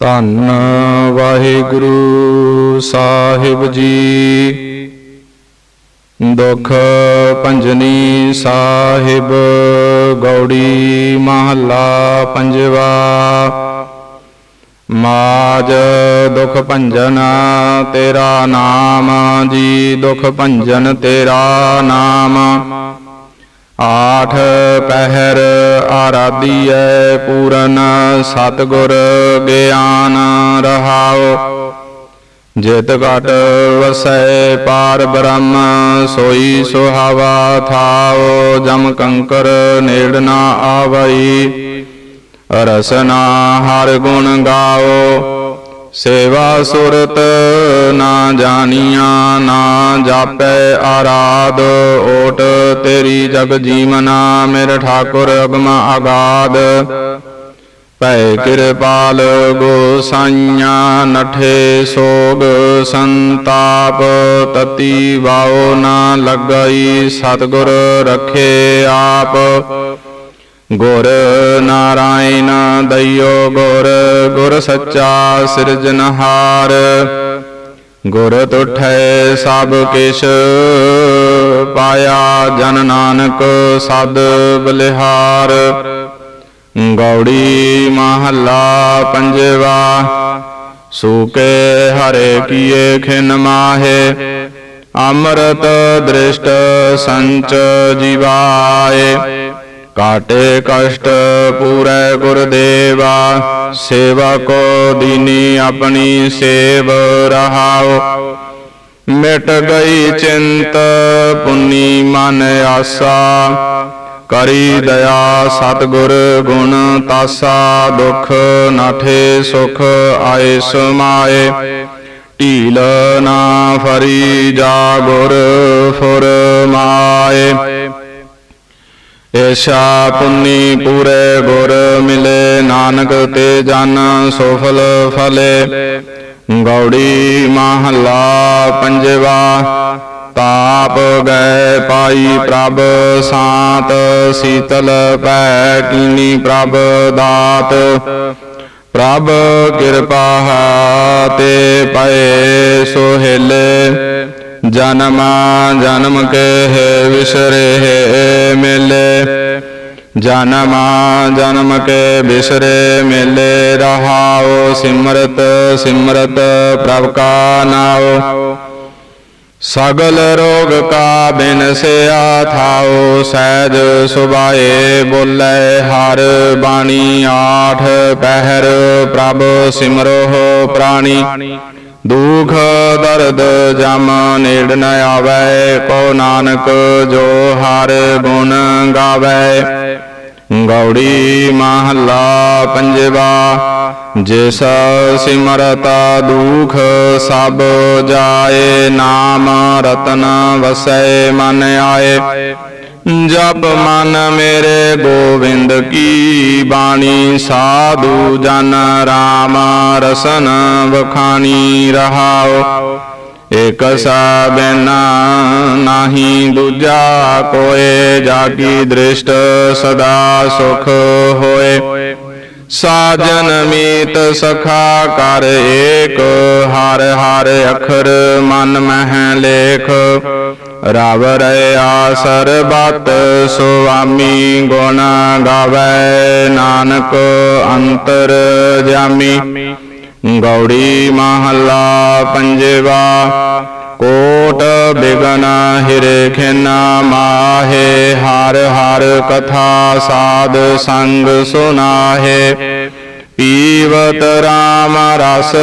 ਧੰਨ ਵਾਹਿਗੁਰੂ ਸਾਹਿਬ ਜੀ। ਦੁਖ ਭੰਜਨੀ ਸਾਹਿਬ, ਗੌੜੀ ਮਹੱਲਾ ਪੰਜਵਾ। ਮਾਜ ਦੁਖ ਭੰਜਨ ਤੇਰਾ ਨਾਮ, ਜੀ ਦੁਖ ਭੰਜਨ ਤੇਰਾ ਨਾਮ। ਆਠ ਪਹਿਰ ਆਰਾਧੀਐ ਪੂਰਨ ਸਤਗੁਰ ਗਿਆਨ ਰਹਾਉ। ਜਿਤ ਘਟ ਵਸੈ ਪਾਰ ਬ੍ਰਹਮ, ਸੋਈ ਸੁਹਾਵਾ ਥਾਉ। ਜਮ ਕੰਕਰ ਨੇੜ ਨਾ ਆਵਈ ਰਸਨਾ ਹਰ ਗੁਣ ਗਾਓ ਸੇਵਾ ਸੁਰਤ ਨਾ ਜਾਣੀਆਂ, ਨਾ ਜਾਪੈ ਆਰਾਧ। ਓਟ ਤੇਰੀ ਜਗ ਜੀਵਨਾ, ਮੇਰੇ ਠਾਕੁਰ ਅਗਮ ਆਗਾਦ। ਭੈ ਕਿਰਪਾਲ ਗੋਸਾਈਆਂ ਨਠੇ ਸੋਗ ਸੰਤਾਪ। ਤਤੀ ਵਾਉ ਨਾ ਲੱਗਈ, ਸਤਗੁਰ ਰਖੇ ਆਪ। ਗੁਰ ਨਾਰਾਇਣ ਦਇਓ ਗੁਰ ਗੁਰ ਸੱਚਾ ਸਿਰਜਨਹਾਰ ਗੁਰ ਤੁਠੈ ਸਭ ਕਿਛ, ਪਾਇਆ ਜਨ ਨਾਨਕ ਸਦ ਬਲਿਹਾਰ। ਗੌੜੀ ਮਹੱਲਾ ਪੰਜਵਾ, ਸੂਕੇ ਹਰੇ ਕੀਏ ਖਿਨ ਮਾਹੇ। ਅੰਮ੍ਰਿਤ ਦ੍ਰਿਸ਼ਟ ਸੰਚ ਜੀਵਾਏ। ਕਾਟੇ ਕਸ਼ਟ ਪੂਰੈ ਗੁਰਦੇਵਾ, ਸੇਵਾ ਕੋ ਦੀਨੀ ਆਪਣੀ ਸੇਵ ਰਹਾਉ ਮਿਟ ਗਈ ਚਿੰਤ, ਪੁੰਨੀ ਮਨ ਆਸਾ। ਕਰੀ ਦਇਆ ਸਤਗੁਰ ਗੁਣ ਤਾਸਾ, ਦੁਖ ਨਾਠੇ ਸੁਖ ਆਏ ਸਮਾਏ। ਢੀਲ ਨਾ ਫਰੀ ਜਾ ਗੁਰ ਫੁਰਮਾਏ। ਏਸ਼ਾ ਪੁੰਨੀ ਪੂਰੇ ਗੁਰ ਮਿਲੇ, ਨਾਨਕ ਤੇ ਜਨ ਸੋਫਲ ਫਲੇ। ਗੌੜੀ ਮਹੱਲਾ ਪੰਜਵਾ, ਤਾਪ ਗਏ ਪਾਈ ਪ੍ਰਭ, ਸਾਤ ਸੀਤਲ ਪੈ ਕੀਨੀ ਪ੍ਰਭ ਦਾਤ। ਪ੍ਰਭ ਕਿਰਪਾ ਤੇ ਪਏ ਸੋਹਿਲੇ। ਜਨਮ ਜਨਮ ਕੇ ਵਿਸਰੇ ਮਿਲੇ। ਜਨਮ ਜਨਮ ਕੇ ਬਿਸਰੇ ਮਿਲੇ। ਰਹਾਉ ਸਿਮਰਤ ਸਿਮਰਤ ਪ੍ਰਭ ਕਾ ਨਾਉ ਸਗਲ ਰੋਗ ਕਾ ਬਿਨਸਿਆ ਥਾਉ ਸਹਿਜ ਸੁਭਾਏ ਬੋਲੇ ਹਰ ਬਾਣੀ। ਆਠ ਪਹਿਰ ਪ੍ਰਭ ਸਿਮਰੋ ਪ੍ਰਾਣੀ। ਦੁਖ ਦਰਦ ਜਮ ਨੇੜ ਨ ਆਵੈ ਕੋ ਨਾਨਕ ਜੋ ਹਰ ਗੁਣ ਗਾਵੈ। ਗੌੜੀ ਮਹੱਲਾ ਪੰਜਵਾ, ਜਿਸ ਸਿਮਰਤ ਦੁਖ ਸਭ ਜਾਏ, ਨਾਮ ਰਤਨ ਵਸੈ ਮਨ ਆਏ। ਜਪ ਮਨ ਮੇਰੇ ਗੋਵਿੰਦ ਕੀ ਬਾਣੀ? ਸਾਧੂ ਜਨ ਰਾਮ ਰਸਨ ਵਖਾਣੀ ਰਹਾਉ। ਇਕ ਸਾਬਨ ਨਾਹੀ ਦੂਜਾ ਕੋਏ ਜਾਗੀ ਦ੍ਰਿਸ਼ਟ ਸਦਾ ਸੁਖ ਹੋਏ। ਸਾਜਨ ਮੀਤ ਸਖਾ ਕਰ ਏਕ, ਹਰ ਹਰ ਅਖਰ ਮਨ ਮਹਿ ਲੇਖ। ਰਵ ਰਿਆ ਸਰਬਤ ਸੁਆਮੀ ਗੁਣ ਗਾਵੇ ਨਾਨਕ ਅੰਤਰ ਜਾਮੀ। ਗੌੜੀ ਮਹੱਲਾ ਪੰਜਵਾ, ਕੋਟ ਬਿਗਨ ਹਿਰੇ ਖਿਨਾ ਮਾਹੇ, ਹਰ ਹਰ ਕਥਾ ਸਾਧ ਸੰਗ ਸੁਨਾਹੇ। ਪੀਵਤ ਰਾਮ ਰਸ,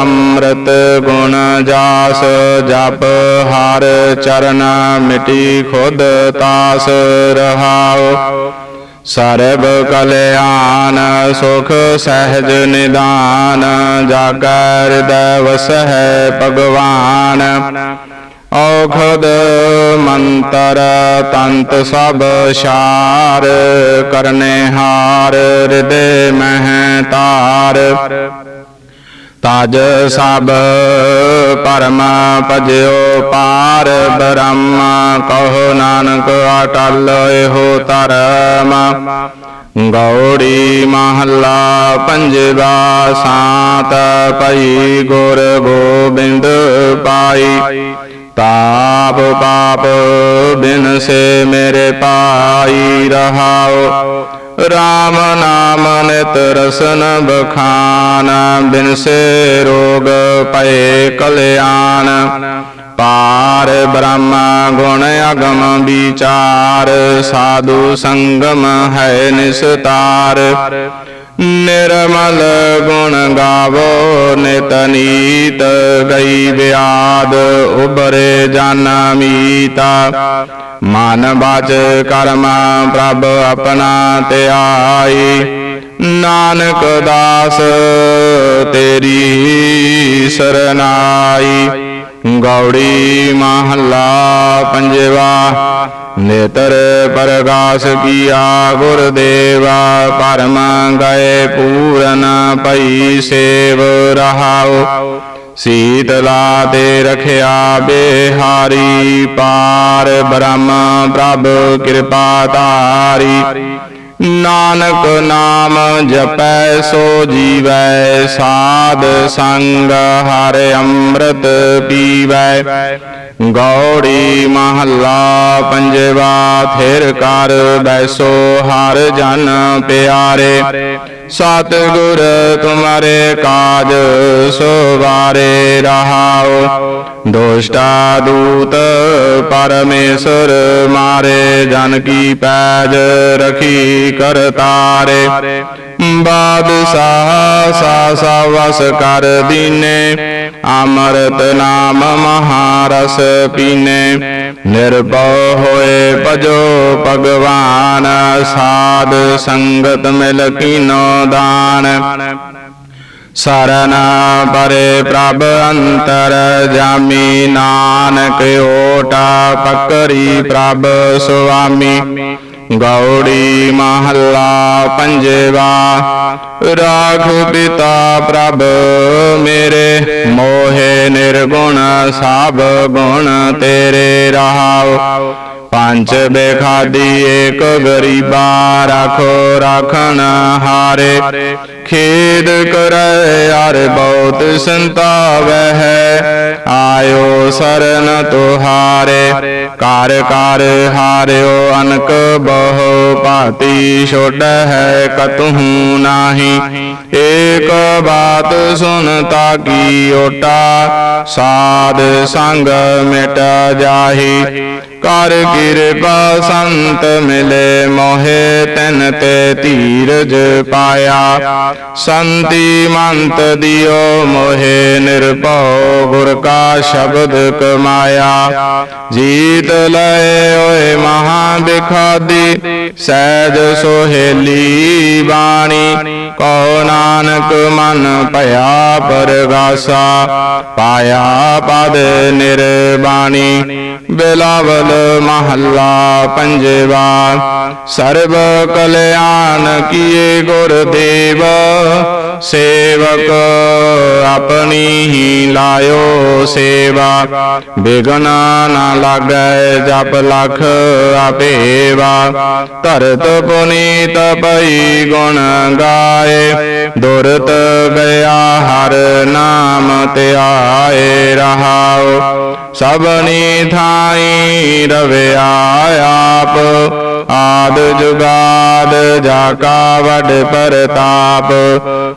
ਅੰਮ੍ਰਿਤ ਗੁਣ ਜਾਸ, ਜਪ ਹਰ ਚਰਨ ਮਿਟੀ ਖੁਦ ਤਾਸ ਰਹਾਉ। ਸਰਬ ਕਲਿਆਣ ਸੁਖ ਸਹਿਜ ਨਿਦਾਨ, ਜਾਗਰ ਹਿਰਦੈ ਵਸਹਿ ਭਗਵਾਨ। ਔਖਦ ਮੰਤਰ ਤੰਤ ਸਭ ਸ਼ਾਰ, ਕਰਨੇ ਹਾਰ ਹਿਰਦੇ ਮਹਿ ਤਾਰ। ਤਜ ਸਭ ਪਰਮ ਭਜਿਓ ਪਾਰ, ਬ੍ਰਹਮ ਕਹੋ ਨਾਨਕ ਅਟਲ ਇਹੋ ਧਰਮ। ਗੌੜੀ ਮਹੱਲਾ ਪੰਜਵਾ ਸਾਤ ਪਈ ਗੁਰ ਗੋਬਿੰਦ ਪਾਈ। ਪਾਪ ਪਾਪ ਬਿਨ ਸੇ ਮੇਰੇ ਪਾਈ ਰਹਾਓ। RAM ਨਾਮ ਨਿਤ ਰਸਨ ਬਖਾਨ, ਬਿਨ ਸੇ ਰੋਗ ਪਏ ਕਲਿਆਣ। ਪਾਰ ਬ੍ਰਹਮ ਗੁਣ ਅਗਮ ਵਿਚਾਰ, ਸਾਧੂ ਸੰਗਮ ਹੈ ਨਿਸਤਾਰ। ਨਿਰਮਲ ਗੁਣ ਗਾਵੋ, ਨਿਤ ਨੀਤ ਗਈ ਵਿਆਦ ਉਬਰੇ ਜਨ ਮੀਤਾ। ਮਨ ਬਾਚ ਕਰਮ ਪ੍ਰਭ ਆਪਣਾ ਧਿਆਈ। ਨਾਨਕ ਦਾਸ ਤੇਰੀ ਸਰਨਾਈ। ਗੌੜੀ ਮਹੱਲਾ ਪੰਜਵਾ, ਨੇਤਰ ਪ੍ਰਗਾਸ ਕੀਆ ਗੁਰਦੇਵਾ, ਪਰਮ ਗਏ ਪੂਰਨ ਪਈ ਸੇਵ ਰਹਾਉ। ਸੀਤਲਾ ਤੇ ਰਖਿਆ ਬਿਹਾਰੀ, ਪਾਰ ਬ੍ਰਹਮ ਪ੍ਰਭ ਕਿਰਪਾ ਧਾਰੀ। ਨਾਨਕ ਨਾਮ ਜਪੈ ਸੋ ਜੀਵੈ, ਸਾਧ ਸੰਗ ਹਰ ਅੰਮ੍ਰਿਤ ਪੀਵੈ। ਗੌੜੀ ਮਹੱਲਾ ਪੰਜਵਾ ਫਿਰ ਕਰ ਬੈਸੋ ਹਰ ਜਨ ਪਿਆਰੇ। ਸਤਿਗੁਰ ਤੁਮਾਰੇ ਕਾਜ ਸਵਾਰੇ ਰਹਾਓ। ਦੁਸ਼ਟਾ ਦੂਤ ਪਰਮੇਸ਼ਰ ਮਾਰੇ ਜਨ ਕੀ ਪੈਜ ਰਖੀ ਕਰਤਾਰੇ ਬਾਦਸ਼ਾਹ ਸਾ ਸਾ ਵਸ ਕਰ ਦੀਨੇ, ਅਮਰਤ ਨਾਮ ਮਹਾਰਸ ਪੀਨੇ। ਨਿਰਭਉ ਹੋਏ ਭਜੋ ਭਗਵਾਨ, ਸਾਧ ਸੰਗਤ ਮਿਲ ਕੀਨੋ ਦਾਨ। ਸਰਨ ਪਰੇ ਪ੍ਰਭ ਅੰਤਰ ਜਾਮੀ ਨਾਨਕ ਓਟਾ ਪਕਰੀ ਪ੍ਰਭ ਸੁਆਮੀ। ਗੌੜੀ ਮਹੱਲਾ ਪੰਜਵਾ, ਰਾਖ ਪਿਤਾ ਪ੍ਰਭ ਮੇਰੇ, ਮੋਹੇ ਨਿਰਗੁਣ ਸਭ ਗੁਣ ਤੇਰੇ ਰਹਾਉ। ਪੰਜ ਬੇਖਾਦੀ ਏਕ ਗਰੀਬਾ, ਰਾਖੋ ਰਾਖਣ ਹਾਰੇ। ਖੇਦ ਕਰੈ, ਹਰ ਬਹੁਤ ਸੰਤਾਵੈ ਹੈ। ਆਇਓ ਸਰਨ ਤੁਹਾਰੇ ਕਰ ਕਰ ਹਾਰਿਓ, ਅਨਕ ਬਹੁ ਭਾਤੀ ਛੋੜ ਹੈ ਕਤਹੂ ਨਾਹੀ। ਏਕ ਬਾਤ ਸੁਨਤਾ ਕੀ ਓਟਾ, ਸਾਧ ਸੰਗ ਮਿਟ ਜਾਹੀ। ਕਰ ਕਿਰਪਾ ਸੰਤ ਮਿਲੇ ਮੋਹਿ, ਤਨ ਤੇ ਧੀਰਜ ਪਾਇਆ। ਸੰਤੀ ਮੰਤ ਦਿਓ ਮੋਹਿ ਨਿਰਭਉ, ਗੁਰ ਕਾ ਸ਼ਬਦ ਕਮਾਇਆ। ਜੀਤ ਲਏ ਓਏ ਮਹਾ ਬਿਖਾਦੀ, ਸਹਿਜ ਸੋਹੇਲੀ ਬਾਣੀ। ਕਉ ਨਾਨਕ ਮਨ ਭਇਆ ਪਰਗਾਸਾ, ਪਾਇਆ ਪਦ ਨਿਰਬਾਣੀ। ਬਿਲਾਵਲ ਮਹੱਲਾ ਪੰਜਵਾ, ਸਰਬ ਕਲਿਆਣ ਕੀਏ ਗੁਰ ਦੇਵ, ਸੇਵਕ ਆਪਣੀ ਹੀ ਲਾਇਓ ਸੇਵਾ। ਬਿਗਨ ਨਾ ਲਾਗੈ ਜਪ ਲਖ ਆਪੇਵਾ, ਧਰਤ ਪੁਨੀਤ ਪਈ ਗੁਣ ਗਾਏ, ਦੁਰਤ ਗਿਆ ਹਰ ਨਾਮ ਧਿਆਏ ਰਹਾਓ। ਸਭਨੀ ਥਾਈ ਰਵਿਆ ਆਪ। ਆਦ ਜੁਗਾਦ ਜਾ ਕਾ ਵਡ ਪ੍ਰਤਾਪ,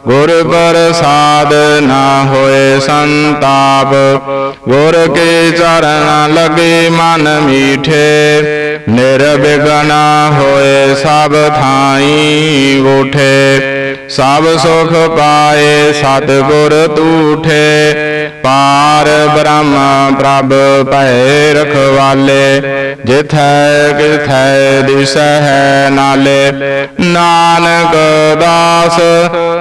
ਗੁਰ ਪ੍ਰਸਾਦ ਨਾ ਹੋਏ ਸੰਤਾਪ। ਗੁਰ ਕੇ ਚਰਨ ਲਗੇ ਮਨ ਮੀਠੇ, ਨਿਰਵਿਘਨ ਹੋਏ ਸਭ ਥਾਈ ਉਠੇ। ਸਭ ਸੁਖ ਪਾਏ ਸਤਿਗੁਰ ਤੂਠੇ, ਪਾਰ ਬ੍ਰਹਮ ਪ੍ਰਭ ਭੈ ਰਖਵਾਲੇ। ਜਿਥੈ ਕਿਥੈ ਸਹਿ ਨਾਲੇ। ਨਾਨਕ ਦਾਸ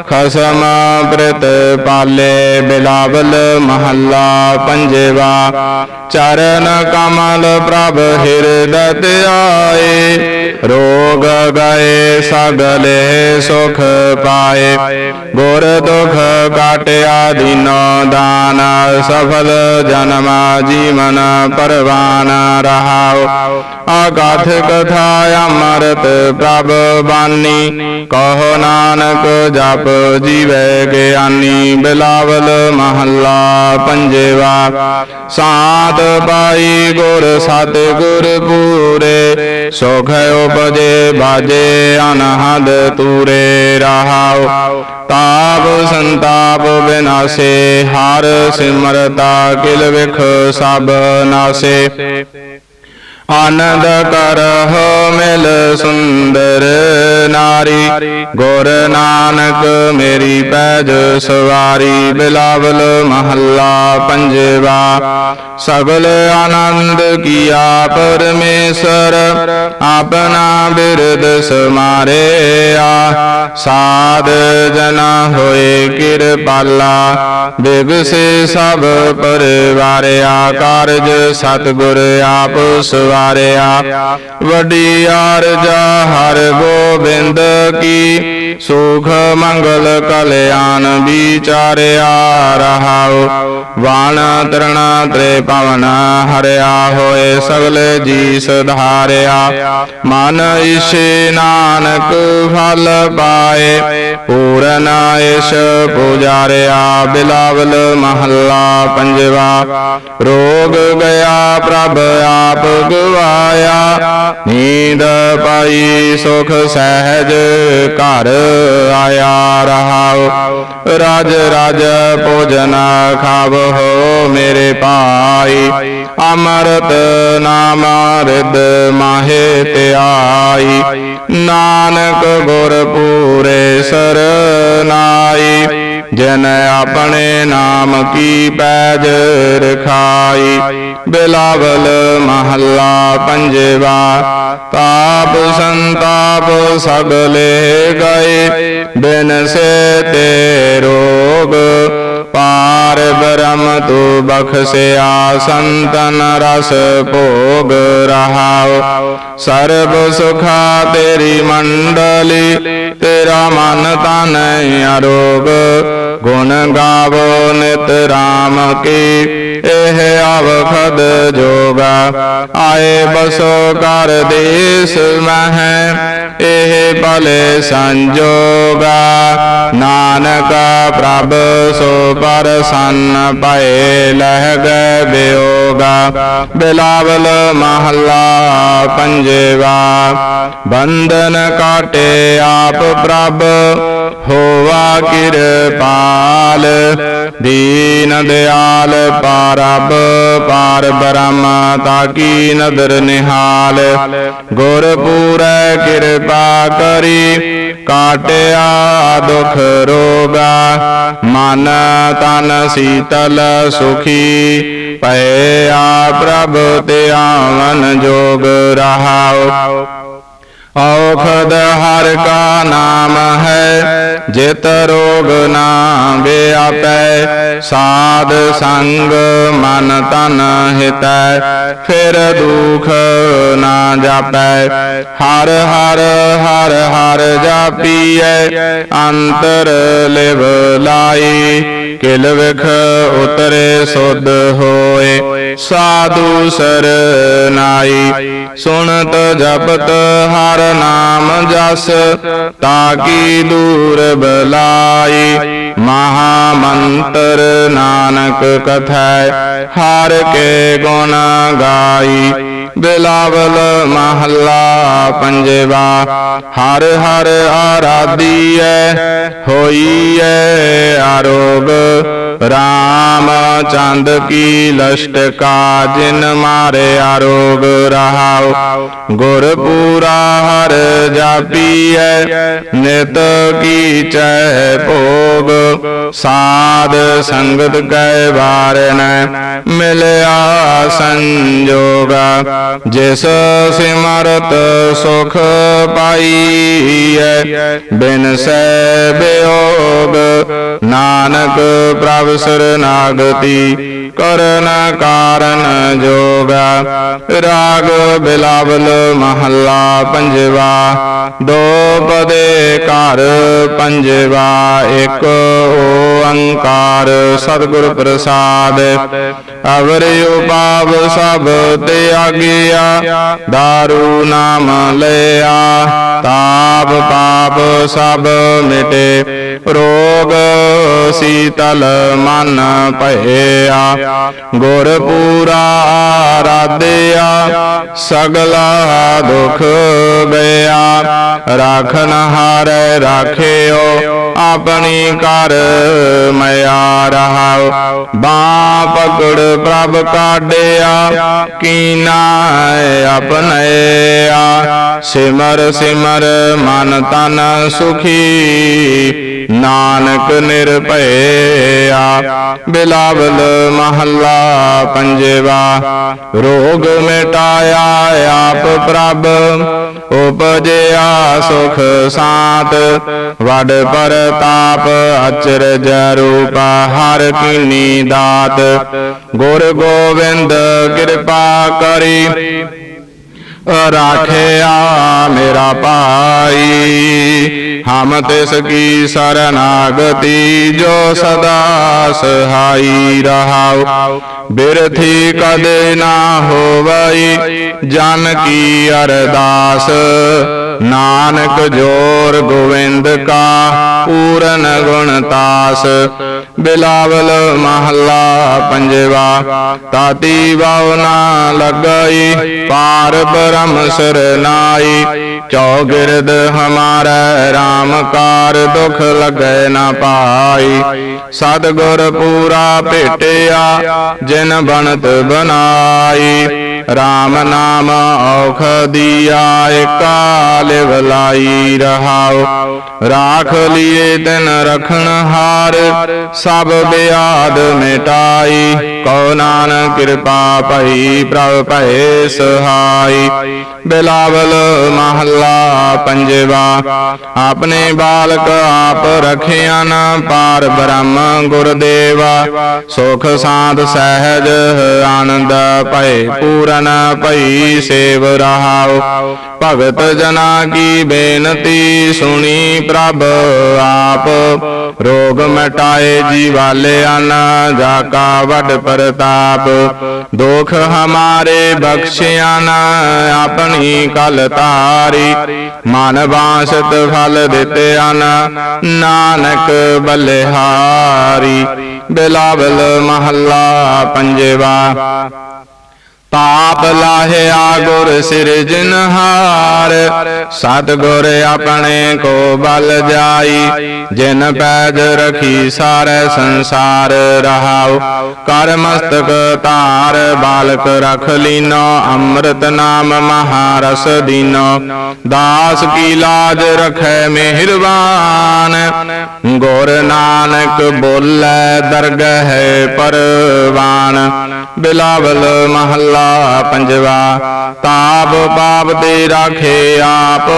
ਖਸਮ ਬ੍ਰਿਤ ਪਾਲੇ, ਬਿਲਾਵਲ ਮਹੱਲਾ ਪੰਜਵਾ। ਚਰਨ ਕਮਲ ਪ੍ਰਭ ਹਿਰਦਤ ਆਏ। ਰੋਗ ਗਏ ਸਗਲੇ ਸੁਖ ਪਾਏ। ਗੁਰ ਦੁਖ ਕਾਟਿਆ ਦੀਨੋ ਦਾਨ, ਸਫਲ ਜਨਮ ਜੀਵਨ ਪਰਵਾਨ ਰਹਾਉ। ਆਗਾਥ ਕਥਾ ਅਮਰਤ ਪ੍ਰਭ ਬਾਨੀ, ਕਹੋ ਨਾਨਕ ਜਪ ਜੀਵੈ ਗਿਆਨੀ, ਬਿਲਾਵਲ ਮਹੱਲਾ ਪੰਜਵਾ। ਸਾਤ ਪਾਈ ਗੁਰ ਸਤ ਗੁਰ ਪੂਰੇ, ਸੁਖ ਉਪਜੇ ਬਾਜੇ ਅਨਹਦ ਤੂਰੇ ਰਹਾਉ। ਤਾਪ ਸੰਤਾਪ ਬਿਨਾਸੇ ਹਰ ਸਿਮਰਤਾ ਕਿਲ ਵਿਖ ਸਭ ਨਾਸੇ। ਆਨੰਦ ਕਰਹੁ ਮਿਲ ਸੁੰਦਰ ਨਾਰੀ, ਗੁਰ ਨਾਨਕ ਮੇਰੀ ਪੈਜ ਸਵਾਰੀ, ਬਿਲਾਵਲ ਮਹੱਲਾ ਪੰਜਵਾ। ਸਗਲ ਆਨੰਦ ਕੀਆ ਪਰਮੇਸ਼ਰ, ਆਪਣਾ ਬਿਰਦ ਸਮਾਰਿਆ। ਸਾਧ ਜਨਾ ਹੋਏ ਕਿਰਪਾਲਾ ਬਿਗਸੇ ਸਭ ਪਰਿਵਾਰਿਆ, ਕਾਰਜ ਸਤਿਗੁਰ ਆਪ ਸਵਾਰਿਆ ਵੱਡੀ ਆਰਜਾ ਹਰ ਗੋਬਿੰਦ ਕੀ। ਸੁਖ ਮੰਗਲ ਕਲਿਆਣ ਵਿਚਾਰਿਆ ਰਹਾਉ, ਵਾਣ ਤਰਣ ਤ੍ਰੇ ਪਵਨ ਹਰਿਆ ਹੋਏ ਸਗਲ ਜੀ ਸੁਧਾਰਿਆ ਮਨ ਇਸੇ ਨਾਨਕ ਫਲ ਪਾਏ, ਪੂਰਨ ਏਸ਼ ਪੁਜਾਰਿਆ, ਬਿਲਾਵਲ ਮਹੱਲਾ ਪੰਜਵਾ। ਰੋਗ ਗਿਆ ਪ੍ਰਭ ਆਪ ਗਵਾਇਆ, ਨੀਂਦ ਪਾਈ ਸੁਖ ਸਹਿਜ ਘਰ ਆਇਆ ਰਹਾਉ ਰਜ ਰਜ ਭੋਜਨ ਖਾਵੋ ਮੇਰੇ ਪਾਈ ਅਮਰਤ ਨਾਮ ਰਿਦ ਮਾਹੇ ਧਿਆਈ। ਨਾਨਕ ਗੁਰ ਪੂਰੇ ਸਰਨਾਈ। ਜਨ ਆਪਣੇ ਨਾਮ ਕੀ ਪੈਜ ਰਖਾਈ। ਬਿਲਾਵਲ ਮਹੱਲਾ ਪੰਜਵਾ, ਤਾਪ ਸੰਤਾਪ ਸਗਲੇ ਗਏ, ਬਿਨ ਸੇ ਤੇ ਰੋਗ, ਪਾਰ ਬ੍ਰਹਮ ਤੂ ਬਖਸਿਆ, ਸੰਤਨ ਰਸ ਭੋਗ ਰਹਾਉ। ਸਰਬ ਸੁਖਾ ਤੇਰੀ ਮੰਡਲੀ, ਤੇਰਾ ਮਨ ਤਨ ਅਰੋਗ ਗੁਣ ਗਾਵੋ ਨਿਤ ਰਾਮ ਕੀ। ਇਹ ਅਵਖਦ ਜੋਗਾ ਆਏ ਬਸੋ ਕਰ ਦੇਸ ਮਹਿ। ਇਹ ਭਲੇ ਸੰਜੋਗਾ ਨਾਨਕ ਪ੍ਰਭ ਸੋ ਪਰਸੰਨ ਪਏ ਲਹਿ ਗਏ ਬਿਯੋਗਾ ਬਿਲਾਵਲ ਮਹੱਲਾ ਪੰਜਵਾ। ਬੰਧਨ ਕਾਟੇ ਆਪ ਪ੍ਰਭ। ਹੋਵਾ ਕਿਰਪਾਲ ਦੀਨ ਦਿਆਲ ਪਾਰਬ, ਪਾਰ ਬ੍ਰਹਮ, ਤਾਕੀ ਨਦਰ ਨਿਹਾਲ। ਗੁਰ ਪੂਰੈ ਕਿਰਪਾ ਕਰੀ, ਕਾਟਿਆ ਦੁਖ ਰੋਗਾ। ਮਨ ਤਨ ਸੀਤਲ ਸੁਖੀ, ਪਏ ਆ ਪ੍ਰਭ ਤੇ ਆਵਨ ਜੋਗ ਰਹਾਉ। ਔਖਦ ਹਰ ਕਾ ਨਾਮ ਹੈ ਜਿਤ ਰੋਗ ਨਾ ਵਿਆਪੈ। ਸਾਧ ਸੰਗ ਮਨ ਤਨ ਹਿਤੈ, ਫਿਰ ਦੁਖ ਨਾ ਜਾਪੈ। ਹਰ ਹਰ ਹਰ ਹਰ ਜਾਪੀਐ, ਅੰਤਰ ਲਿਵ ਲਾਈ। ਕਿਲ ਵਿਖ ਉਤਰੇ ਸੁਧ ਹੋਏ, ਸਾਧੂ ਸਰਨਾਈ ਸੁਣਤ ਜਪਤ ਹਰ ਨਾਮ ਜਸ ਤਾਕੀ ਦੂਰ ਬਲਾਈ। ਮਹਾ ਮੰਤਰ ਨਾਨਕ ਕਥੈ, ਹਰ ਕੇ ਗੁਣ ਗਾਈ। ਬਿਲਾਵਲ ਮਹੱਲਾ ਪੰਜਵਾ, ਹਰ ਹਰ ਆਰਾਧੀਐ, ਹੋਈਐ ਆਰੋਗ। ਰਾਮ ਚੰਦ ਕੀ ਲਸ਼ਟ ਕਾ ਜਿਨ ਮਾਰੇ ਆਰੋਗ ਰਹਾਉ। ਗੁਰ ਪੂਰਾ ਹਰ ਜਾਪੀਐ, ਨਿਤ ਕੀ ਚੈ ਭੋਗ। ਸਾਧ ਸੰਗਤ ਕੈ ਵਾਰਨ ਮਿਲਿਆ ਸੰਜੋਗਾ। ਜਿਸ ਸਿਮਰਤ ਸੁਖ ਪਾਈਐ, ਬਿਨ ਸੈ ਬਿਯੋਗ ਨਾਨਕ ਪ੍ਰਭ ਸਰਨਾਗਤੀ ਕਰਨ ਕਾਰਨ ਜੋਗਾ। ਰਾਗ ਬਿਲਾਵਲ ਮਹੱਲਾ ਪੰਜਵਾ, ਦੋ ਪਦੇ ਘਰ ਪੰਜਵਾ, ਇੱਕ ਓੰਕਾਰ ਸਤਿਗੁਰ ਪ੍ਰਸਾਦ। ਅਵਰ ਉਪਾਵ ਸਭ ਤਿਆਗਿਆ, ਦਾਰੂ ਨਾਮ ਲਿਆ, ਤਾਪ ਪਾਪ ਸਭ ਮਿਟੇ। ਰੋਗ ਸੀਤਲ ਮਨ ਭਇਆ ਗੁਰ ਪੂਰਾ ਆਰਾਧਿਆ ਸਗਲਾ ਦੁਖ ਗਿਆ। ਰਾਖਨ ਹਾਰੈ ਰਾਖਿਓ ਆਪਣੀ ਕਰ ਮਿਆ ਰਹਾਉ। ਬਾਹ ਪਕੜ ਪ੍ਰਭ ਕਾਢਿਆ, ਕੀਨਾ ਆਪਣਿਆ ਸਿਮਰ ਸਿਮਰ ਮਨ ਤਨ ਸੁਖੀ, ਨਾਨਕ ਨਿਰਭਇਆ। ਬਿਲਾਵਲ ਮਹੱਲਾ ਪੰਜਵਾ, ਰੋਗ ਮਿਟਾਇਆ ਆਪ ਪ੍ਰਭ। ਉਪਜਿਆ ਸੁਖ ਸਾਤ ਵਡ ਪਰਤਾਪ ਅਚਰਜ ਰੂਪ ਹਰ ਕੀਨੀ ਦਾਤ। ਗੁਰ ਗੋਬਿੰਦ ਕਿਰਪਾ ਕਰੀ। ਰਾਖਿਆ ਮੇਰਾ ਭਾਈ, ਹਮ ਤਿਸ ਕੀ ਸਰਨਾਗਤੀ ਜੋ ਸਦਾ ਸਹਾਈ ਰਹਾਉ। ਬਿਰਥੀ ਕਦੇ ਨਾ ਹੋਵਈ, ਜਨ ਕੀ ਅਰਦਾਸ ਨਾਨਕ ਜੋਰ ਗੋਵਿੰਦ ਕਾ ਪੂਰਨ ਗੁਣਤਾਸ ਬਿਲਾਵਲ ਮਹੱਲਾ ਪੰਜਵਾ ਤਾਤੀ ਵਾਉ ਨਾ ਲੱਗਈ ਪਾਰ ਬ੍ਰਹਮ ਸਰਨਾਈ ਚੌਗਿਰਦ ਹਮਾਰਾ RAM ਕਾਰ ਦੁਖ ਲਗੈ ਨਾ ਪਾਈ। ਸਤਿਗੁਰ ਪੂਰਾ ਭੇਟਿਆ ਜਿਨ ਬਣਤ ਬਨਾਈ RAM ਨਾਮ ਔਖ ਦੀਆ ਏਕਾ ਲਿਵ ਲਾਈ ਰਹਾਉ। ਰਾਖ ਲਿਏ ਤਿਨ ਰਖਣ ਹਾਰ, ਸਭ ਬਿਆਦ ਮਿਟਾਈ। ਕਉ ਨਾਨਕ ਕਿਰਪਾ ਭਈ ਪ੍ਰਭ ਭਏ ਸਹਾਈ ਬਿਲਾਵਲ ਮਹੱਲਾ ਪੰਜਵਾ, ਆਪਣੇ ਬਾਲਕ ਆਪ ਰਖਿਆ ਨ ਪਾਰ ਬ੍ਰਹਮ ਗੁਰਦੇਵਾ। ਸੁਖ ਸਾਧ ਸਹਿਜ ਆਨੰਦ ਭਏ ਪੂਰਨ ਭਈ ਸੇਵ ਰਹਾਉ। ਭਗਤ ਜਨਾ ਕੀ ਬੇਨਤੀ ਸੁਣੀ ਪ੍ਰਭ ਆਪ। ਰੋਗ ਮਟਾਏ ਜੀਵਾਲਿਆਂ ਜਾ ਕਾ ਵੱਡ ਪ੍ਰਤਾਪ। ਦੁਖ ਹਮਾਰੇ ਬਖਸ਼ਿਆ ਨਾ ਆਪਣੀ ਕਲ ਤਾਰੀ। ਮਨ ਬਾਸਤ ਫਲ ਦਿੱਤੇ ਅਨ ਨਾਨਕ ਬਲਿਹਾਰੀ। ਬਿਲਾਵਲ ਮਹੱਲਾ ਪੰਜਵਾ। ਪਾਪ ਲਾਹਿਆ ਗੁਰ ਸਿਰਜਨਹਾਰ ਸਤਿਗੁਰ ਆਪਣੇ ਕੋ ਬਲ ਜਾਈ। ਜਿਨ ਪੈਜ ਰਖੀ ਸਾਰੇ ਸੰਸਾਰ ਰਹਾਉ। ਕਰ ਮਸਤਕ ਧਾਰ ਬਾਲਕ ਰਖ ਲੀਨੋ। ਅੰਮ੍ਰਿਤ ਨਾਮ ਮਹਾਰਸ ਦੀਨੋ। ਦਾਸ ਕੀ ਲਾਜ ਰਖੈ ਮਿਹਰਬਾਨ। ਗੁਰ ਨਾਨਕ ਬੋਲੇ ਦਰਗਹਿ ਪਰਵਾਨ। ਬਿਲਾਵਲ ਮਹੱਲਾ ਪੰਜਵਾ ਤਾਪ ਪਾਪ ਤੇ ਰਾਖੇ ਆਪ।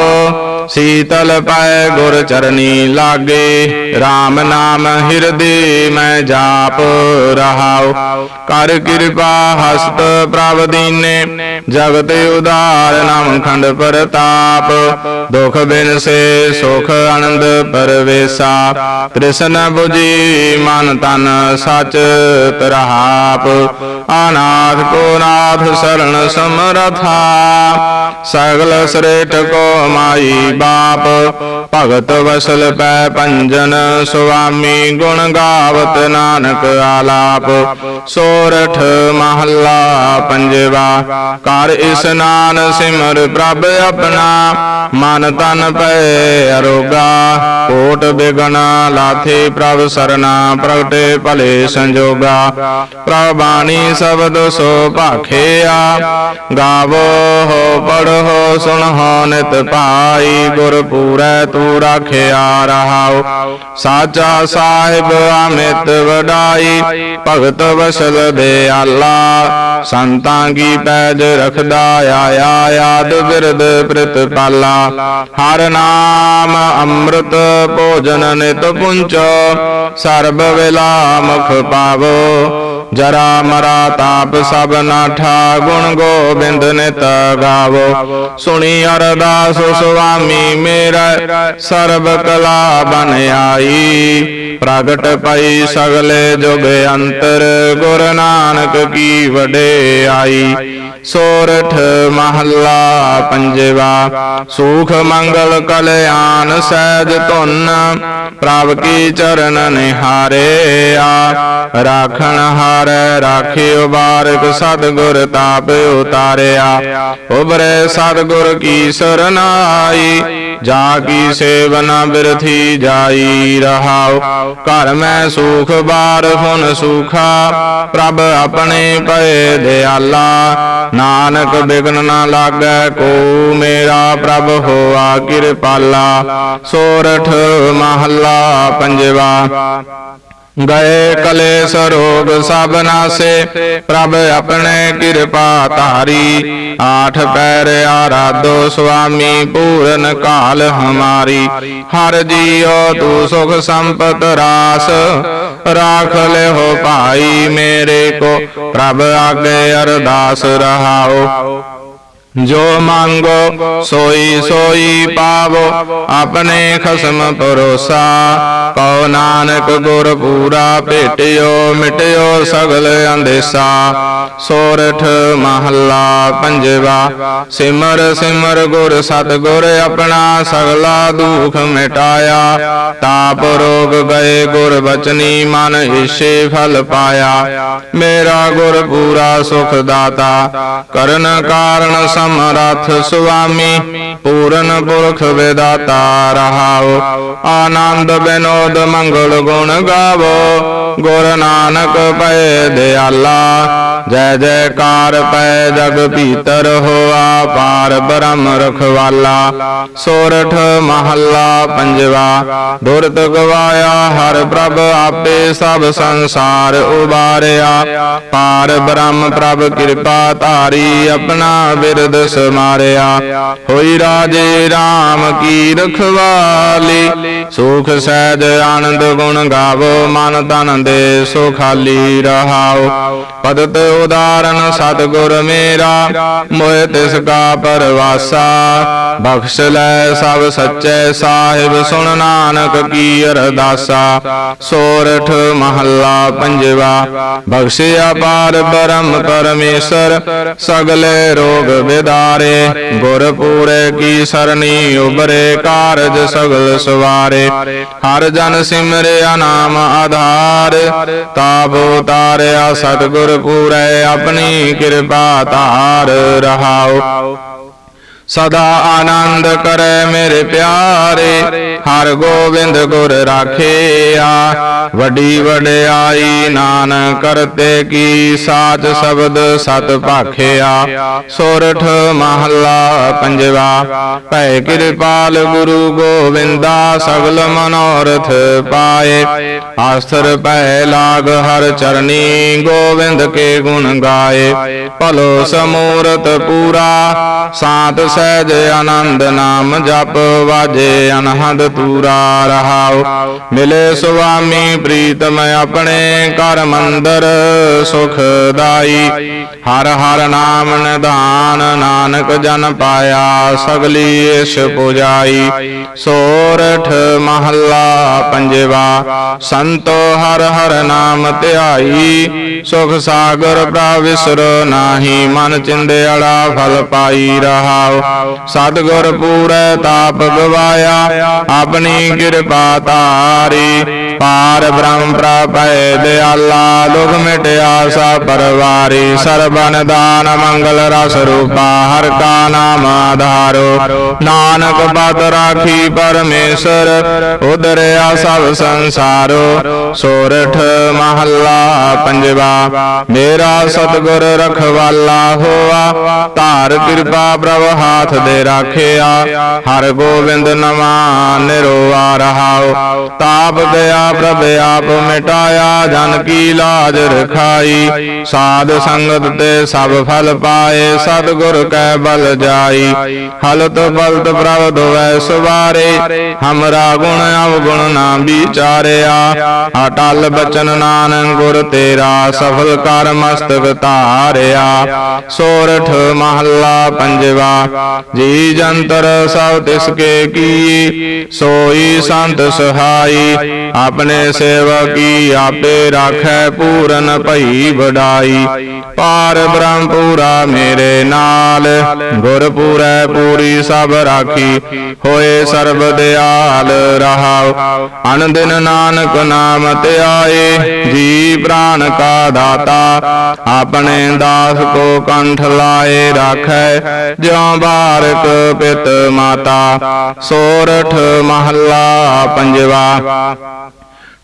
ਸੀਤਲ ਪੈ ਗੁਰ ਚਰਨੀ ਲਾਗੇ। RAM ਨਾਮ ਹਿਰਦੇ ਮੈਂ ਜਾਪ ਰਹਾਉ। ਕਰ ਕਿਰਪਾ ਹਸਤ ਪ੍ਰਭ ਦੀਨੇ। ਜਗਤ ਉਦਾਰ ਨਾਮ ਖੰਡ ਪ੍ਰਤਾਪ। ਦੁਖ ਬਿਨ ਸੇ ਸੁਖ ਆਨੰਦ ਪਰਵੇਸਾ। ਤ੍ਰਿਸ਼ਨ 부ਜੀ ਮਨ ਤਨ ਸਚ ਤਰਹਾਪ। ਅਨਾਥ ਕੋ ਨਾਥ ਸਰਣ ਸਮਰਥਾ। ਸਗਲ ਸ਼੍ਰੇਟ ਕੋ ਮਾਈ ਬਾਪ, ਭਗਤ ਵਸਲ ਪੈ ਪੰਜਨ, ਸੁਆਮੀ ਗੁਣ ਗਾਵਤ ਨਾਨਕ ਆਲਾਪ। ਸੋਰਠ ਮਹੱਲਾ ਪੰਜਵਾ, ਕਰ ਇਸਨਾਨ ਸਿਮਰ ਪ੍ਰਭ ਆਪਣਾ। ਮਨ ਤਨ ਪੈ ਅਰੋਗਾ, ਕੋਟ ਬਿਗਣਾ ਲਾਥੇ ਪ੍ਰਭ ਸਰਨਾ ਪ੍ਰਗਟੇ ਭਲੇ ਸੰਜੋਗਾ। ਪ੍ਰਭ ਬਾਣੀ ਸ਼ਬਦ ਸੋ ਭਾਖਿਆ, ਗਾਵੋ ਹੋ ਪੜੋ ਸੁਣੋ ਨਿਤ ਪਾਈ। ਗੁਰ ਪੂਰੈ ਤੂ ਰਾਖਿਆ ਰਹਾਉ। ਸਾਚਾ ਸਾਹਿਬ ਅਮਿਤ ਵਡਾਈ, ਭਗਤ ਵਸਲ ਦਿਆਲਾ ਸੰਤਾਂ ਕੀ ਪੈਜ ਰਖਦਾ ਆਇਆ ਯਾਦ ਬਿਰਦ ਪ੍ਰਤਪਾਲਾ ਹਰ ਨਾਮ ਅੰਮ੍ਰਿਤ ਭੋਜਨ ਨਿਤ ਪੁੰਚ, ਸਰਬ ਵੇਲਾ ਮੁਖ ਪਾਵੋ। ਜਰਾ ਮਰਾ ਤਾਪ ਸਭ ਨਾਠਾ ਗੁਣ ਗੋਬਿੰਦ ਨਿਤ ਗਾਵੋ। ਸੁਣੀ ਅਰਦਾਸ ਸੁਆਮੀ ਮੇਰਾ ਸਰਬ ਕਲਾ ਬਨ ਆਈ। ਪ੍ਰਗਟ ਪਈ ਸਗਲੇ ਜੁਗ ਅੰਤਰ, ਗੁਰ ਨਾਨਕ ਕੀ ਵਡਿਆਈ ਸੋਰਠ ਮਹੱਲਾ ਪੰਜਵਾ, ਸੁਖ ਮੰਗਲ ਕਲਿਆਣ ਸਹਿਜ ਧੁਨ, ਪ੍ਰਭ ਕੀ ਚਰਨ ਨਿਹਾਰੇ ਆ ਰਾਖਣ ਹਾਰ ਰਾਖਿਓ ਬਾਰਕ ਸਤਿਗੁਰ ਤਾਪ ਉਤਾਰਿਆ। ਉਬਰੇ ਸਤਿਗੁਰ ਕੀ ਸਰਨਾਈ ਜਾ ਕੀ ਸੇਵਨਾ ਬਿਰਥੀ ਜਾਈ ਰਹਾਉ। ਘਰ ਮੈਂ ਸੁਖ, ਬਾਰ ਹੁਨ ਸੁਖਾ। ਪ੍ਰਭ ਆਪਣੇ ਪਏ ਦਿਆਲਾ। ਨਾਨਕ ਬਿਗਨ ਨਾ ਲਾਗੈ ਕੋ ਮੇਰਾ ਪ੍ਰਭ ਹੋਆ ਕਿਰਪਾਲਾ। ਸੋਰਠ ਮਹੱਲਾ ਪੰਜਵਾ। ਗਏ ਕਲੇ ਰੋਗ ਸਭ ਨਾਸੇ, ਪ੍ਰਭ ਆਪਣੇ ਕਿਰਪਾ ਧਾਰੀ। ਆਠ ਪੈਰ ਆਰਾਧੋ ਸੁਆਮੀ, ਪੂਰਨ ਕਾਲ ਹਮਾਰੀ। ਹਰ ਜੀਓ ਤੂੰ ਸੁਖ ਸੰਪਤ ਰਾਸ, ਰਾਖ ਲਿਓ ਭਾਈ ਮੇਰੇ ਕੋ। ਪ੍ਰਭ ਆਗੇ ਅਰਦਾਸ ਰਹਾਓ। ਜੋ ਮੰਗੋ ਸੋਈ ਸੋਈ ਪਾਵੋ, ਆਪਣੇ ਖਸਮ ਪਰੋਸਾ ਕਉ ਨਾਨਕ ਗੁਰ ਪੂਰਾ, ਭੇਟਿਓ ਮਿਟਿਓ ਸਗਲ ਅੰਦੇਸਾ। ਸੋਰਠ ਮਹੱਲਾ ਪੰਜਵਾ, ਸਿਮਰ ਸਿਮਰ ਗੁਰ ਸਤਿਗੁਰ ਆਪਣਾ ਸਗਲਾ ਦੁਖ ਮਿਟਾਇਆ। ਤਾਪ ਰੋਗ ਗਏ ਗੁਰ ਬਚਨੀ, ਮਨ ਈਸ਼ੇ ਫਲ ਪਾਇਆ। ਮੇਰਾ ਗੁਰ ਪੂਰਾ ਸੁਖ ਦਾਤਾ, ਕਰਨ ਕਾਰਣ ਸਮਰਥ ਸੁਆਮੀ, ਪੂਰਨ ਪੁਰਖ ਵਿਦਾਤਾ ਰਹਾਉ ਆਨੰਦ ਬਿਨੋਦ ਮੰਗਲ ਗੁਣ ਗਾਵੋ। ਗੁਰ ਨਾਨਕ ਪਏ ਦਿਆਲਾ, ਜੈ ਜੈਕਾਰ ਪੈ ਜਗ ਭੀਤਰ ਹੋਆ ਪਾਰ ਬ੍ਰਹਮ ਰਖਵਾਲਾ। ਸੋਰਠ ਮਹੱਲਾ ਪੰਜਵਾ ਦੁਰਤ ਗਵਾਇਆ, ਹਰ ਪ੍ਰਭ ਆਪੇ ਸਭ ਸੰਸਾਰ ਉਬਾਰਿਆ। ਪਾਰ ਬ੍ਰਹਮ ਪ੍ਰਭ ਕਿਰਪਾ ਧਾਰੀ, ਆਪਣਾ ਬਿਰਦ ਸਮਾਰਿਆ, ਹੋਈ ਰਾਜੇ RAM ਕੀ ਰਖਵਾਲੀ। ਸੁਖ ਸਹਿਜ ਆਨੰਦ ਗੁਣ ਗਾਵੋ, ਮਨ ਤਨ ਦੇ ਸੋ ਖਾਲੀ ਰਹਾਓ। ਪਦਤ ਉਦਾਰਨ ਸਤਿਗੁਰ ਮੇਰਾ, ਮੋਹਿ ਤਿਸ ਕਾ ਪਰਵਾਸਾ। ਬਖਸ਼ ਲੈ ਸਭ ਸੱਚੇ ਸਾਹਿਬ, ਸੁਣ ਨਾਨਕ ਕੀ ਅਰਦਾਸਾ। ਸੋਰਠ ਮਹੱਲਾ ਪੰਜਵਾ, ਬਖਸ਼ਿਆ ਪਾਰ ਬ੍ਰਹਮ ਪਰਮੇਸ਼ਰ, ਸਗਲੇ ਰੋਗ ਵਿਦਾਰੇ ਗੁਰ ਪੂਰੇ ਕੀ ਸਰਣੀ ਉਬਰੇ ਕਾਰਜ ਸਗਲ ਸਵਾਰੇ। ਹਰ ਜਨ ਸਿਮਰਿਆ ਨਾਮ ਆਧਾਰ, ਤਾਪ ਤਾਰਿਆ ਸਤਿਗੁਰ ਪੂਰੇ ਆਪਣੀ ਕਿਰਪਾ ਧਾਰ ਰਹਾਉ। ਸਦਾ ਆਨੰਦ ਕਰੈ ਮੇਰੇ ਪਿਆਰੇ, ਹਰ ਗੋਬਿੰਦ ਗੁਰ ਰਾਖਿਆ। ਵੱਡੀ ਵਡਿਆਈ ਨਾਨਕ ਕਰਤੇ ਕੀ ਸਾਚ ਸ਼ਬਦ ਸਤ ਭਾਖਿਆ। ਸੋਰਠ ਮਹੱਲਾ ਪੰਜਵਾ, ਭੈ ਕਿਰਪਾਲ ਗੁਰੂ ਗੋਬਿੰਦਾ ਸਗਲ ਮਨੋਰਥ ਪਾਏ। ਆਸਥਰ ਭੈ ਲਾਗ ਹਰ ਚਰਨੀ ਗੋਬਿੰਦ ਕੇ ਗੁਣ ਗਾਏ। ਭਲੋ ਸਮੂਰਤ ਪੂਰਾ, ਸਾਤ ਸਹਿਜ ਆਨੰਦ ਨਾਮ ਜਪ ਵਾਜੇ ਅਨਹਦ ਪੂਰਾ ਰਹਾਉ। ਮਿਲੇ ਸੁਆਮੀ ਪ੍ਰੀਤਮ ਆਪਣੇ ਕਰ ਮੰਦਰ ਸੁਖਦਾਈ। ਹਰ ਹਰ ਨਾਮ ਨਿਧਾਨ ਨਾਨਕ ਜਨ ਪਾਇਆ ਸਗਲੀ ਏਸ਼ ਪੁਜਾਈ। ਸੋਰਠ ਮਹੱਲਾ ਪੰਜਵਾ, ਸੰਤੋ ਹਰ ਹਰ ਨਾਮ ਧਿਆਈ। ਸੁਖ ਸਾਗਰ ਪ੍ਰਭ ਵਿਸਰ ਨਾਹੀ, ਮਨ ਚਿੰਦਿਆਲਾ ਫਲ ਪਾਈ ਰਹਾਉ। ਸਤਿਗੁਰ ਪੂਰੈ ਤਾਪ ਗਵਾਇਆ ਆਪਣੀ ਕਿਰਪਾ ਤਾਰੀ ਪਾਰ ਬ੍ਰਹਮ ਪ੍ਰਪੈ ਦਿਆਲਾ ਦੁਖ ਮਿਟਿਆ ਸਾ ਪਰਵਾਰੀ, ਸਰਬਨ ਦਾਨ ਮੰਗਲ ਰਸ ਰੂਪਾ, ਹਰ ਕਾ ਨਾਮ ਆਧਾਰੋ। ਨਾਨਕ ਪਦ ਰਾਖੀ ਪਰਮੇਸ਼ਰ ਉਦਰਿਆ ਸਭ ਸੰਸਾਰੋ। ਸੋਰਠ ਮਹੱਲਾ ਪੰਜਵਾ, ਮੇਰਾ ਸਤਿਗੁਰ ਰਖਵਾਲਾ ਹੋਆ। ਧਾਰ ਕਿਰਪਾ ਪ੍ਰਭ ਹਾਥ ਦੇ ਰਾਖਿਆ। ਹਰ ਗੋਬਿੰਦ ਨਵਾ ਨਿਰੋਆ ਰਹਾਉ ਤਾਪ ਗਿਆ ਪ੍ਰਭ ਆਪ ਮਿਟਾਇਆ, ਜਨ ਕੀ ਲਾਜ ਰਖਾਈ। ਸਾਧ ਸੰਗਤ ਤੇ ਸਭ ਫਲ ਪਾਏ, ਸਤਿਗੁਰ ਕੈ ਬਲ ਜਾਈ। ਹਲਤ ਬਲਤ ਪ੍ਰਭ ਦੋਵੈ ਸਵਾਰੇ, ਹਮਰਾ ਗੁਣ ਅਵਗੁਣ ਨਾ ਵਿਚਾਰਿਆ। ਅਟਲ ਬਚਨ ਨਾਨਕ ਗੁਰ ਤੇਰਾ ਸਫਲ ਕਰ ਮਸਤਕ ਧਾਰਿਆ। ਸੋਰਠ ਮਹੱਲਾ ਪੰਜਵਾ, ਜੀ ਜੰਤਰ ਸਭ ਤਿਸ ਕੇ ਕੀ। ਸੋਈ ਸੰਤ ਸਹਾਈ ਆਪਣੇ ਸੇਵਕੀ ਆਪੇ ਰਾਖੈ ਪੂਰਨ ਭਈ ਵਡਾਈ। ਪਾਰ ਬ੍ਰਹਮ ਪੂਰਾ ਮੇਰੇ ਨਾਲ ਗੁਰ ਪੂਰੈ ਪੂਰੀ ਸਭ ਰਾਖੀ, ਹੋਏ ਸਰਬ ਦਿਆਲ ਰਹਾਉ। ਅਨ ਨਾਨਕ ਨਾਮ ਧਿਆਏ ਜੀ ਪ੍ਰਾਨ ਕਾ ਦਾਤਾ, ਆਪਣੇ ਦਾਸ ਕੋ ਕੰਠ ਲਾਏ ਰਾਖੈ, ਜਿਉ ਬਾਰਕ ਪਿਤ ਮਾਤਾ। ਸੋਰਠ ਮਹੱਲਾ ਪੰਜਵਾ।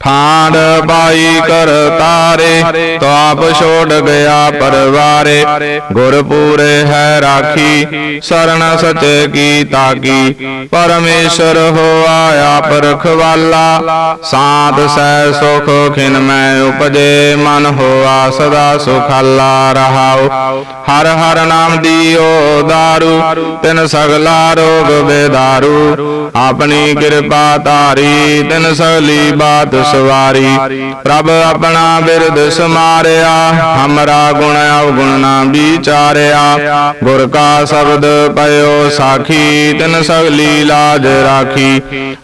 ਠਾਂਡ ਪਾਈ ਕਰ ਤਾਰੇ ਤਾਪ ਛੋੜ ਗਿਆ ਪਰਵਾਰੇ। ਗੁਰ ਪੂਰੇ ਹੈ ਰਾਖੀ ਸਰਣ ਸਚੇ ਕੀ ਤਾਕੀ। ਪਰਮੇਸ਼ਰ ਹੋਆ ਆਪ ਰਖਵਾਲਾ ਸਾਧ ਸਹਿ ਸੁਖ ਖਿਨ ਮੈਂ ਉਪਜੇ। ਮਨ ਹੋਆ ਸਦਾ ਸੁਖਾਲਾ ਰਹਾਉ। ਹਰ ਹਰ ਨਾਮ ਦੀਓ ਦਾਰੂ। ਤਿਨ ਸਗਲਾ ਰੋਗ ਬੇਦਾਰੂ। ਆਪਣੀ ਕਿਰਪਾ ਧਾਰੀ। ਤਿਨ ਸਗਲੀ ਬਾਤ ਸਵਾਰੀ। ਪ੍ਰਭ ਆਪਣਾ ਬਿਰਦ ਸਮਾਰਿਆ, ਹਮਰਾ ਗੁਣ ਅਵਗੁਣ ਨਾ ਵਿਚਾਰਿਆ। ਗੁਰ ਕਾ ਸ਼ਬਦ ਪਇਓ ਸਾਖੀ, ਤਿਨ ਸਗਲੀ ਲਾਜ ਰਾਖੀ।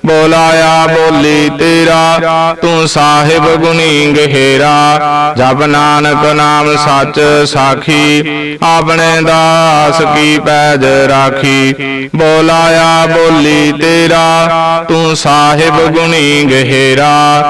ਬੋਲਾਇਆ ਬੋਲੀ ਤੇਰਾ, ਤੂੰ ਸਾਹਿਬ ਗੁਣੀ ਗਹਿਰਾ। ਜਬ ਨਾਨਕ ਨਾਮ ਸੱਚ ਸਾਖੀ, ਆਪਣੇ ਦਾਸ ਕੀ ਪੈਜ ਰਾਖੀ। ਬੋਲਾਇਆ ਬੋਲੀ ਤੇਰਾ, ਤੂੰ ਸਾਹਿਬ ਗੁਣੀ ਗਹਿਰਾ।